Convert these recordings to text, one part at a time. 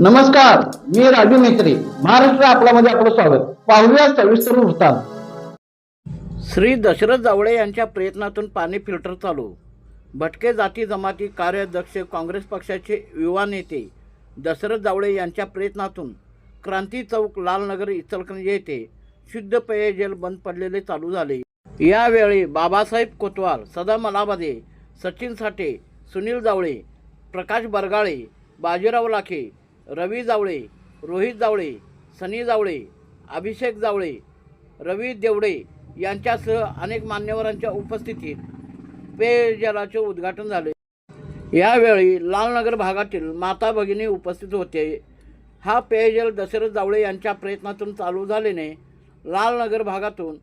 नमस्कार मी राजू मेत्री महाराष्ट्र आपल्यामध्ये आपलं स्वागत. पाहूया सविस्तर वृत्तांत. श्री दशरथ जावळे यांच्या प्रयत्नातून पाणी फिल्टर चालू. भटके जाती जमाती कार्याध्यक्ष काँग्रेस पक्षाचे युवा नेते दशरथ जावळे यांच्या प्रयत्नातून क्रांती चौक लालनगर इचलकरंजी येथे शुद्ध पेयजल बंद पडलेले चालू झाले. यावेळी बाबासाहेब कोतवाल सदा मलाबादे सचिन साठे सुनील जावळे प्रकाश बरगाळे बाजीराव लाखे रवी जावळे रोहित जावळे सनी जावळे अभिषेक जावळे रवी देवडे यांच्यासह अनेक मान्यवरांच्या उपस्थितीत पेयजलाचे उद्घाटन झाले. यावेळी लालनगर भागातील माता भगिनी उपस्थित होते. हा पेयजल दशरथ जावळे यांच्या प्रयत्नातून चालू झाल्याने लालनगर भागातून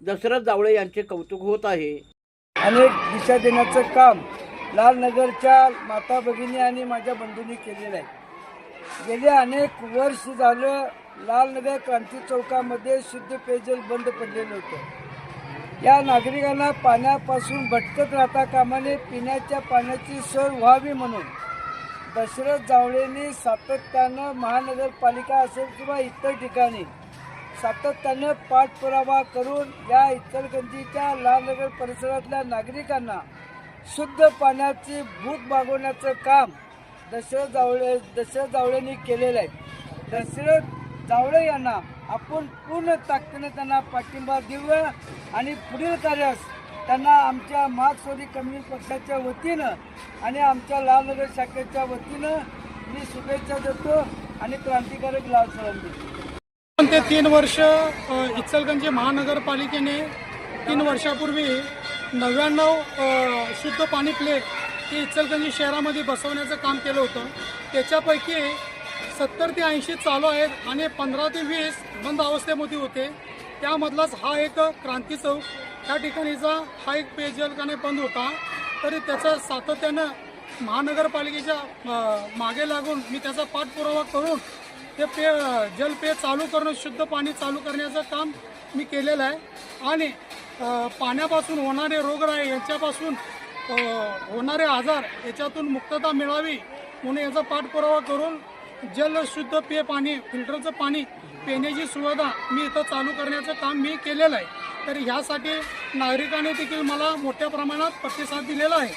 दशरथ जावळे यांचे कौतुक होत आहे. अनेक दिशा देण्याचं काम लालनगरच्या माता भगिनी आणि माझ्या बंधूंनी केलेलं आहे. गेले अनेक वर्ष झालं लालनगर क्रांती चौकामध्ये शुद्ध पेयजल बंद पडलेलं होतं. या नागरिकांना पाण्यापासून भटकत राहता कामाने पिण्याच्या पाण्याची सोय व्हावी म्हणून दशरथ जावळेंनी सातत्यानं महानगरपालिका असेल किंवा इतर ठिकाणी सातत्यानं पाठपुरावा करून या इचलकरंजीच्या लालनगर परिसरातल्या नागरिकांना शुद्ध पाण्याची भूक भागवण्याचं काम दशरथ जावळे दशरथ जावळेंनी केलेलं आहे. दशरथ जावळे यांना आपण पूर्ण ताकदीने त्यांना पाठिंबा देऊया आणि पुढील कार्यास त्यांना आमच्या मार्क्सवादी कम्युनिस्ट पक्षाच्या वतीनं आणि आमच्या लालनगर शाखेच्या वतीनं मी शुभेच्छा देतो आणि क्रांतिकारक लाल सलाम ते तीन वर्ष अ, इचलगंजी महानगरपालिकेने तीन वर्षापूर्वी नव्याण्णव शुद्ध पाणी प्लेट ते इचलकरंजी शहरामध्ये बसवण्याचं काम केलं होतं. त्याच्यापैकी सत्तर ते ऐंशी चालू आहेत आणि पंधरा ते वीस बंद अवस्थेमध्ये होते. त्यामधलाच हा एक क्रांती चौक. त्या ठिकाणीचा हा एक पेयजल का बंद होता. तरी त्याचा सातत्यानं महानगरपालिकेच्या मागे लागून मी त्याचा पाठपुरावा करून ते पेय जलपेय चालू करणं शुद्ध पाणी चालू करण्याचं काम मी केलेलं आहे. आणि पाण्यापासून होणारे रोगराई यांच्यापासून होणारे आजार याच्यातून मुक्तता मिळावी म्हणून याचा पाठपुरावा करून जल शुद्ध पेय पाणी फिल्टरचं पाणी पिण्याची सुविधा मी इथं चालू करण्याचं काम मी केलेलं आहे. तर ह्यासाठी नागरिकांनी देखील मला मोठ्या प्रमाणात प्रतिसाद दिलेला आहे.